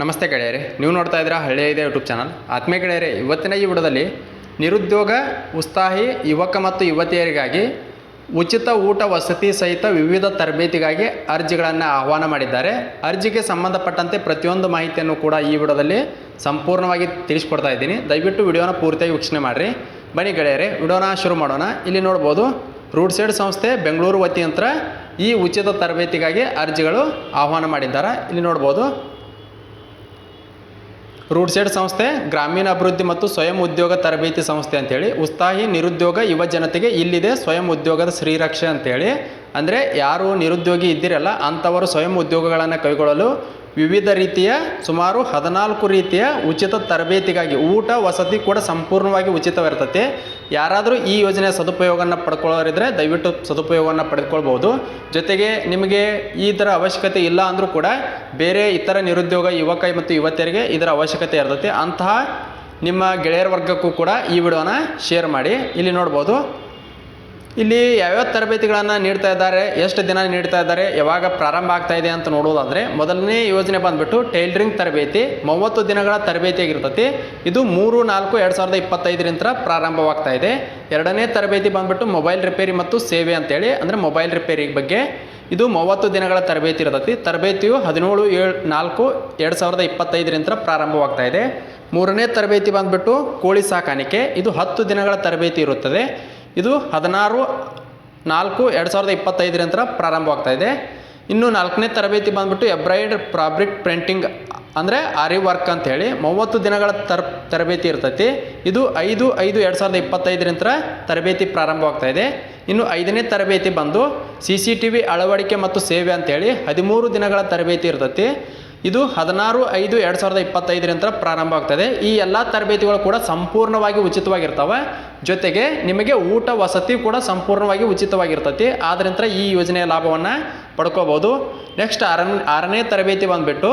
ನಮಸ್ತೆ ಗೆಳೆಯರೆ, ನೀವು ನೋಡ್ತಾ ಇದ್ದೀರಾ ಹಳ್ಳಿಯ ಇದೆ ಯೂಟ್ಯೂಬ್ ಚಾನಲ್. ಆತ್ಮೀಯ ಗೆಳೆಯರೆ, ಇವತ್ತಿನ ಈ ವಿಡದಲ್ಲಿ ನಿರುದ್ಯೋಗ, ಉತ್ಸಾಹಿ, ಯುವಕ ಮತ್ತು ಯುವತಿಯರಿಗಾಗಿ ಉಚಿತ ಊಟ ವಸತಿ ಸಹಿತ ವಿವಿಧ ತರಬೇತಿಗಾಗಿ ಅರ್ಜಿಗಳನ್ನು ಆಹ್ವಾನ ಮಾಡಿದ್ದಾರೆ. ಅರ್ಜಿಗೆ ಸಂಬಂಧಪಟ್ಟಂತೆ ಪ್ರತಿಯೊಂದು ಮಾಹಿತಿಯನ್ನು ಕೂಡ ಈ ವಿಡಿಯೋದಲ್ಲಿ ಸಂಪೂರ್ಣವಾಗಿ ತಿಳಿಸ್ಕೊಡ್ತಾ ಇದ್ದೀನಿ. ದಯವಿಟ್ಟು ವಿಡಿಯೋನ ಪೂರ್ತಿಯಾಗಿ ವೀಕ್ಷಣೆ ಮಾಡಿರಿ. ಬನ್ನಿ ಗೆಳೆಯರೆ, ವಿಡಿಯೋನ ಶುರು ಮಾಡೋಣ. ಇಲ್ಲಿ ನೋಡ್ಬೋದು ರೂಡ್ ಸೈಡ್ ಸಂಸ್ಥೆ ಬೆಂಗಳೂರು ವತಿಯಂತ್ರ ಈ ಉಚಿತ ತರಬೇತಿಗಾಗಿ ಅರ್ಜಿಗಳು ಆಹ್ವಾನ ಮಾಡಿದ್ದಾರೆ. ಇಲ್ಲಿ ನೋಡ್ಬೋದು ರೂಡ್ ಸೈಡ್ ಸಂಸ್ಥೆ ಗ್ರಾಮೀಣ ಅಭಿವೃದ್ಧಿ ಮತ್ತು ಸ್ವಯಂ ಉದ್ಯೋಗ ತರಬೇತಿ ಸಂಸ್ಥೆ ಅಂತೇಳಿ, ಉತ್ಸಾಹಿ ನಿರುದ್ಯೋಗ ಯುವ ಜನತೆಗೆ ಇಲ್ಲಿದೆ ಸ್ವಯಂ ಉದ್ಯೋಗದ ಶ್ರೀರಕ್ಷೆ ಅಂತೇಳಿ. ಅಂದರೆ ಯಾರು ನಿರುದ್ಯೋಗಿ ಇದ್ದಿರಲ್ಲ, ಅಂಥವರು ಸ್ವಯಂ ಉದ್ಯೋಗಗಳನ್ನು ಕೈಗೊಳ್ಳಲು ವಿವಿಧ ರೀತಿಯ ಸುಮಾರು ಹದಿನಾಲ್ಕು ರೀತಿಯ ಉಚಿತ ತರಬೇತಿಗಾಗಿ ಊಟ, ವಸತಿ ಕೂಡ ಸಂಪೂರ್ಣವಾಗಿ ಉಚಿತವಿರ್ತದೆ ಯಾರಾದರೂ ಈ ಯೋಜನೆಯ ಸದುಪಯೋಗವನ್ನು ಪಡ್ಕೊಳ್ಳೋರಿದ್ರೆ ದಯವಿಟ್ಟು ಸದುಪಯೋಗವನ್ನು ಪಡೆದುಕೊಳ್ಬೋದು ಜೊತೆಗೆ ನಿಮಗೆ ಈ ಥರ ಅವಶ್ಯಕತೆ ಇಲ್ಲ ಅಂದರೂ ಕೂಡ ಬೇರೆ ಇತರ ನಿರುದ್ಯೋಗ ಯುವಕ ಮತ್ತು ಯುವತಿಯರಿಗೆ ಇದರ ಅವಶ್ಯಕತೆ ಇರ್ತತಿ. ಅಂತಹ ನಿಮ್ಮ ಗೆಳೆಯರ ವರ್ಗಕ್ಕೂ ಕೂಡ ಈ ವಿಡಿಯೋನ ಶೇರ್ ಮಾಡಿ. ಇಲ್ಲಿ ನೋಡ್ಬೋದು. ಇಲ್ಲಿ ಯಾವ್ಯಾವ ತರಬೇತಿಗಳನ್ನು ನೀಡ್ತಾ ಇದ್ದಾರೆ, ಎಷ್ಟು ದಿನ ನೀಡ್ತಾ ಇದ್ದಾರೆ, ಯಾವಾಗ ಪ್ರಾರಂಭ ಆಗ್ತಾ ಇದೆ ಅಂತ ನೋಡೋದಾದರೆ ಮೊದಲನೇ ಯೋಜನೆ ಬಂದ್ಬಿಟ್ಟು ಟೈಲರಿಂಗ್ ತರಬೇತಿ, ಮೂವತ್ತು ದಿನಗಳ ತರಬೇತಿಯಾಗಿರ್ತೈತಿ ಇದು ಮೂರು, ನಾಲ್ಕು, ಎರಡು ಸಾವಿರದ ಇಪ್ಪತ್ತೈದರಿಂದ ಪ್ರಾರಂಭವಾಗ್ತಾ ಇದೆ. ಎರಡನೇ ತರಬೇತಿ ಬಂದ್ಬಿಟ್ಟು ಮೊಬೈಲ್ ರಿಪೇರಿ ಮತ್ತು ಸೇವೆ ಅಂತೇಳಿ, ಅಂದರೆ ಮೊಬೈಲ್ ರಿಪೇರಿ ಬಗ್ಗೆ. ಇದು ಮೂವತ್ತು ದಿನಗಳ ತರಬೇತಿ ಇರ್ತತಿ. ತರಬೇತಿಯು ಹದಿನೇಳು, ಏಳು, ನಾಲ್ಕು, ಎರಡು ಸಾವಿರದ ಇಪ್ಪತ್ತೈದರಿಂದ ಪ್ರಾರಂಭವಾಗ್ತಾ ಇದೆ. ಮೂರನೇ ತರಬೇತಿ ಬಂದ್ಬಿಟ್ಟು ಕೋಳಿ ಸಾಕಾಣಿಕೆ. ಇದು ಹತ್ತು ದಿನಗಳ ತರಬೇತಿ ಇರುತ್ತದೆ. ಇದು ಹದಿನಾರು, ನಾಲ್ಕು, ಎರಡು ಸಾವಿರದ ನಂತರ ಪ್ರಾರಂಭವಾಗ್ತಾ ಇದೆ. ಇನ್ನು ನಾಲ್ಕನೇ ತರಬೇತಿ ಬಂದ್ಬಿಟ್ಟು ಎಬ್ರೈಡ್ ಫ್ಯಾಬ್ರಿಕ್ ಪ್ರಿಂಟಿಂಗ್ ಅಂದರೆ ಆರಿ ವರ್ಕ್ ಅಂತ ಹೇಳಿ ಮೂವತ್ತು ದಿನಗಳ ತರ್, ತರಬೇತಿ ಇರ್ತೈತಿ. ಇದು ಐದು ಐದು, ಎರಡು ಸಾವಿರದ ನಂತರ ತರಬೇತಿ ಪ್ರಾರಂಭವಾಗ್ತಾ ಇದೆ. ಇನ್ನು ಐದನೇ ತರಬೇತಿ ಬಂದು ಸಿ ಸಿ ಟಿ ವಿ ಅಳವಡಿಕೆ ಮತ್ತು ಸೇವೆ ಅಂತೇಳಿ ಹದಿಮೂರು ದಿನಗಳ ತರಬೇತಿ ಇರ್ತೈತಿ. ಇದು ಹದಿನಾರು ಐದು ಎರಡು ಸಾವಿರದ ಇಪ್ಪತ್ತೈದರಿಂದ ಪ್ರಾರಂಭ ಆಗ್ತದೆ. ಈ ಎಲ್ಲ ತರಬೇತಿಗಳು ಕೂಡ ಸಂಪೂರ್ಣವಾಗಿ ಉಚಿತವಾಗಿರ್ತವೆ. ಜೊತೆಗೆ ನಿಮಗೆ ಊಟ ವಸತಿ ಕೂಡ ಸಂಪೂರ್ಣವಾಗಿ ಉಚಿತವಾಗಿರ್ತೈತಿ. ಆದ್ರಿಂದ ಈ ಯೋಜನೆಯ ಲಾಭವನ್ನು ಪಡ್ಕೋಬೋದು ನೆಕ್ಸ್ಟ್ ಆರನೇ ಆರನೇ ತರಬೇತಿ ಬಂದುಬಿಟ್ಟು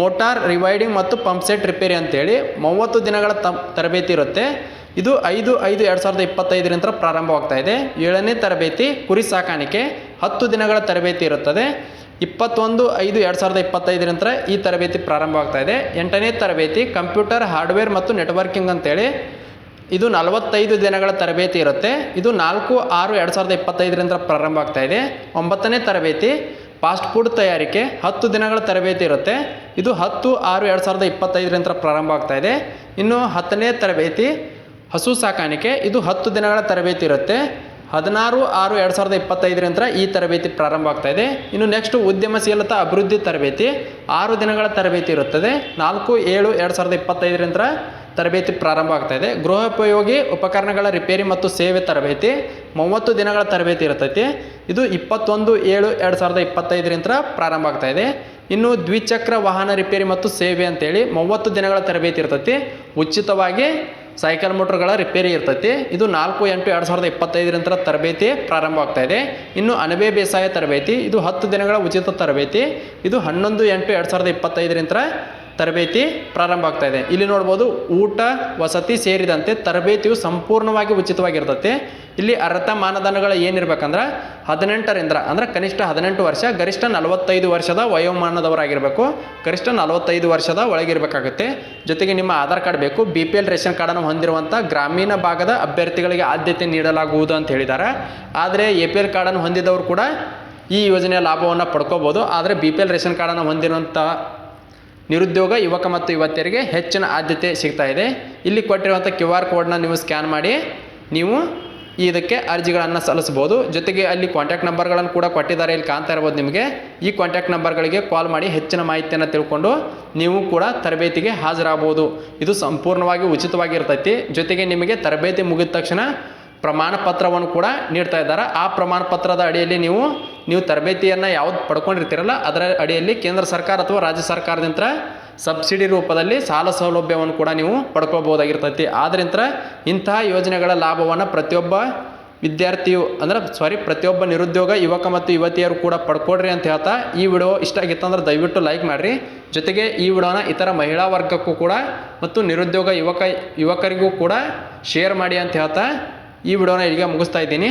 ಮೋಟಾರ್ ರಿವೈಡಿಂಗ್ ಮತ್ತು ಪಂಪ್ ಸೆಟ್ ರಿಪೇರಿ ಅಂತೇಳಿ ಮೂವತ್ತು ದಿನಗಳ ತರಬೇತಿ ಇರುತ್ತೆ. ಇದು ಐದು ಐದು ಎರಡು ಸಾವಿರದ ಇಪ್ಪತ್ತೈದರಿಂದ ಪ್ರಾರಂಭವಾಗ್ತಾ ಇದೆ. ಏಳನೇ ತರಬೇತಿ ಕುರಿ ಸಾಕಾಣಿಕೆ ಹತ್ತು ದಿನಗಳ ತರಬೇತಿ ಇರುತ್ತದೆ. ಇಪ್ಪತ್ತೊಂದು ಐದು ಎರಡು ಸಾವಿರದ ಇಪ್ಪತ್ತೈದರಿಂದ ಈ ತರಬೇತಿ ಪ್ರಾರಂಭವಾಗ್ತಾ ಇದೆ. ಎಂಟನೇ ತರಬೇತಿ ಕಂಪ್ಯೂಟರ್, ಹಾರ್ಡ್ವೇರ್ ಮತ್ತು ನೆಟ್ವರ್ಕಿಂಗ್ ಅಂತೇಳಿ. ಇದು ನಲವತ್ತೈದು ದಿನಗಳ ತರಬೇತಿ ಇರುತ್ತೆ. ಇದು ನಾಲ್ಕು ಆರು ಎರಡು ಸಾವಿರದ ಇಪ್ಪತ್ತೈದರಿಂದ ಪ್ರಾರಂಭ ಆಗ್ತಾ ಇದೆ. ಒಂಬತ್ತನೇ ತರಬೇತಿ, ಫಾಸ್ಟ್ ಫುಡ್ ತಯಾರಿಕೆ, ಹತ್ತು ದಿನಗಳ ತರಬೇತಿ ಇರುತ್ತೆ. ಇದು ಹತ್ತು ಆರು ಎರಡು ಸಾವಿರದ ಇಪ್ಪತ್ತೈದರಿಂದ ಪ್ರಾರಂಭ ಆಗ್ತಾ ಇದೆ. ಇನ್ನು ಹತ್ತನೇ ತರಬೇತಿ, ಹಸು ಸಾಕಾಣಿಕೆ. ಇದು ಹತ್ತು ದಿನಗಳ ತರಬೇತಿ ಇರುತ್ತೆ. ಹದಿನಾರು ಆರು ಎರಡು ಸಾವಿರದ ಇಪ್ಪತ್ತೈದರಿಂದ ಈ ತರಬೇತಿ ಪ್ರಾರಂಭ ಆಗ್ತಾ ಇದೆ. ಇನ್ನು ನೆಕ್ಸ್ಟ್ ಉದ್ಯಮಶೀಲತಾ ಅಭಿವೃದ್ಧಿ ತರಬೇತಿ. ಆರು ದಿನಗಳ ತರಬೇತಿ ಇರುತ್ತದೆ. ನಾಲ್ಕು ಏಳು ಎರಡು ಸಾವಿರದ ಇಪ್ಪತ್ತೈದರಿಂದ ತರಬೇತಿ ಪ್ರಾರಂಭ ಆಗ್ತಾ ಇದೆ. ಗೃಹೋಪಯೋಗಿ, ಉಪಕರಣಗಳ ರಿಪೇರಿ ಮತ್ತು ಸೇವೆ ತರಬೇತಿ. ಮೂವತ್ತು ದಿನಗಳ ತರಬೇತಿ ಇರ್ತೈತಿ. ಇದು ಇಪ್ಪತ್ತೊಂದು ಏಳು ಎರಡು ಸಾವಿರದ ಇಪ್ಪತ್ತೈದರಿಂದ ಪ್ರಾರಂಭ ಆಗ್ತಾ ಇದೆ. ಇನ್ನು ದ್ವಿಚಕ್ರ ವಾಹನ ರಿಪೇರಿ ಮತ್ತು ಸೇವೆ ಅಂತೇಳಿ ಮೂವತ್ತು ದಿನಗಳ ತರಬೇತಿ ಇರ್ತೈತಿ. ಉಚಿತವಾಗಿ ಸೈಕಲ್ ಮೋಟ್ರ್ಗಳ ರಿಪೇರಿ ಇರ್ತೈತಿ. ಇದು ನಾಲ್ಕು ಎಂಟು ಎರಡು ಸಾವಿರದ ಇಪ್ಪತ್ತೈದರಿಂದ ತರಬೇತಿ ಪ್ರಾರಂಭ ಆಗ್ತಾ ಇದೆ. ಇನ್ನು ಅಣಬೆ ಬೇಸಾಯ ತರಬೇತಿ, ಇದು ಹತ್ತು ದಿನಗಳ ಉಚಿತ ತರಬೇತಿ, ಇದು ಹನ್ನೊಂದು ಎಂಟು ಎರಡು ಸಾವಿರದ ಇಪ್ಪತ್ತೈದರಿಂದ ತರಬೇತಿ ಪ್ರಾರಂಭ ಆಗ್ತಾ ಇದೆ. ಇಲ್ಲಿ ನೋಡ್ಬೋದು ಊಟ, ವಸತಿ ಸೇರಿದಂತೆ ತರಬೇತಿಯು ಸಂಪೂರ್ಣವಾಗಿ ಉಚಿತವಾಗಿರ್ತೈತಿ. ಇಲ್ಲಿ ಅರ್ಹತಾ ಮಾನದಂಡಗಳು ಏನಿರ್ಬೇಕಂದ್ರೆ ಹದಿನೆಂಟರಿಂದ, ಅಂದ್ರೆ ಕನಿಷ್ಠ ಹದಿನೆಂಟು ವರ್ಷ, ಗರಿಷ್ಠ ನಲವತ್ತೈದು ವರ್ಷದ ವಯೋಮಾನದವರಾಗಿರಬೇಕು. ಗರಿಷ್ಠ ನಲವತ್ತೈದು ವರ್ಷದ ಒಳಗಿರಬೇಕಾಗುತ್ತೆ. ಜೊತೆಗೆ ನಿಮ್ಮ ಆಧಾರ್ ಕಾರ್ಡ್ ಬೇಕು. ಬಿ ಪಿ ಎಲ್ ರೇಷನ್ ಕಾರ್ಡನ್ನು ಹೊಂದಿರುವಂಥ ಗ್ರಾಮೀಣ ಭಾಗದ ಅಭ್ಯರ್ಥಿಗಳಿಗೆ ಆದ್ಯತೆ ನೀಡಲಾಗುವುದು ಅಂತ ಹೇಳಿದ್ದಾರೆ ಆದರೆ ಎ ಪಿ ಎಲ್ ಕಾರ್ಡನ್ನು ಹೊಂದಿದವರು ಕೂಡ ಈ ಯೋಜನೆಯ ಲಾಭವನ್ನು ಪಡ್ಕೋಬೋದು. ಆದರೆ ಬಿ ಪಿ ಎಲ್ ರೇಷನ್ ಕಾರ್ಡನ್ನು ಹೊಂದಿರುವಂಥ ನಿರುದ್ಯೋಗ, ಯುವಕ ಮತ್ತು ಯುವತಿಯರಿಗೆ ಹೆಚ್ಚಿನ ಆದ್ಯತೆ ಸಿಗ್ತಾ ಇದೆ. ಇಲ್ಲಿ ಕೊಟ್ಟಿರುವಂಥ ಕ್ಯೂ ಆರ್ ಕೋಡ್ನ ನೀವು ಸ್ಕ್ಯಾನ್ ಮಾಡಿ. ನೀವು ಇದಕ್ಕೆ ಅರ್ಜಿಗಳನ್ನು ಸಲ್ಲಿಸ್ಬೋದು ಜೊತೆಗೆ ಅಲ್ಲಿ ಕಾಂಟ್ಯಾಕ್ಟ್ ನಂಬರ್ಗಳನ್ನು ಕೂಡ ಕೊಟ್ಟಿದ್ದಾರೆ. ಇಲ್ಲಿ ಕಾಣ್ತಾ ಇರ್ಬೋದು ನಿಮಗೆ. ಈ ಕಾಂಟ್ಯಾಕ್ಟ್ ನಂಬರ್ಗಳಿಗೆ ಕಾಲ್ ಮಾಡಿ ಹೆಚ್ಚಿನ ಮಾಹಿತಿಯನ್ನು ತಿಳ್ಕೊಂಡು ನೀವು ಕೂಡ ತರಬೇತಿಗೆ ಹಾಜರಾಗ್ಬೋದು ಇದು ಸಂಪೂರ್ಣವಾಗಿ ಉಚಿತವಾಗಿರ್ತೈತಿ ಜೊತೆಗೆ ನಿಮಗೆ ತರಬೇತಿ ಮುಗಿದ ತಕ್ಷಣ ಪ್ರಮಾಣ ಪತ್ರವನ್ನು ಕೂಡ ನೀಡ್ತಾ ಇದ್ದಾರೆ. ಆ ಪ್ರಮಾಣ ಪತ್ರದ ಅಡಿಯಲ್ಲಿ ನೀವು ನೀವು ತರಬೇತಿಯನ್ನು ಯಾವ್ದು ಪಡ್ಕೊಂಡಿರ್ತೀರಲ್ಲ, ಅದರ ಅಡಿಯಲ್ಲಿ ಕೇಂದ್ರ ಸರ್ಕಾರ ಅಥವಾ ರಾಜ್ಯ ಸರ್ಕಾರದಿಂದ ಸಬ್ಸಿಡಿ ರೂಪದಲ್ಲಿ ಸಾಲ ಸೌಲಭ್ಯವನ್ನು ಕೂಡ ನೀವು ಪಡ್ಕೋಬೋದಾಗಿರ್ತೈತಿ ಆದ್ರಿಂದ ಇಂತಹ ಯೋಜನೆಗಳ ಲಾಭವನ್ನು ಪ್ರತಿಯೊಬ್ಬ ವಿದ್ಯಾರ್ಥಿಯು, ಅಂದ್ರೆ ಸಾರಿ ಪ್ರತಿಯೊಬ್ಬ ನಿರುದ್ಯೋಗ ಯುವಕ ಮತ್ತು ಯುವತಿಯರು ಕೂಡ ಪಡ್ಕೊಡ್ರಿ ಅಂತ ಹೇಳ್ತಾ ಈ ವಿಡಿಯೋ ಇಷ್ಟ ಆಗಿತ್ತು ಅಂದ್ರೆ ದಯವಿಟ್ಟು ಲೈಕ್ ಮಾಡಿರಿ. ಜೊತೆಗೆ ಈ ವಿಡಿಯೋನ ಇತರ ಮಹಿಳಾ ವರ್ಗಕ್ಕೂ ಕೂಡ ಮತ್ತು ನಿರುದ್ಯೋಗ ಯುವಕ, ಯುವಕರಿಗೂ ಕೂಡ ಶೇರ್ ಮಾಡಿ ಅಂತ ಹೇಳ್ತಾ ಈ ವಿಡಿಯೋನ ಈಗ ಮುಗಿಸ್ತಾ ಇದ್ದೀನಿ.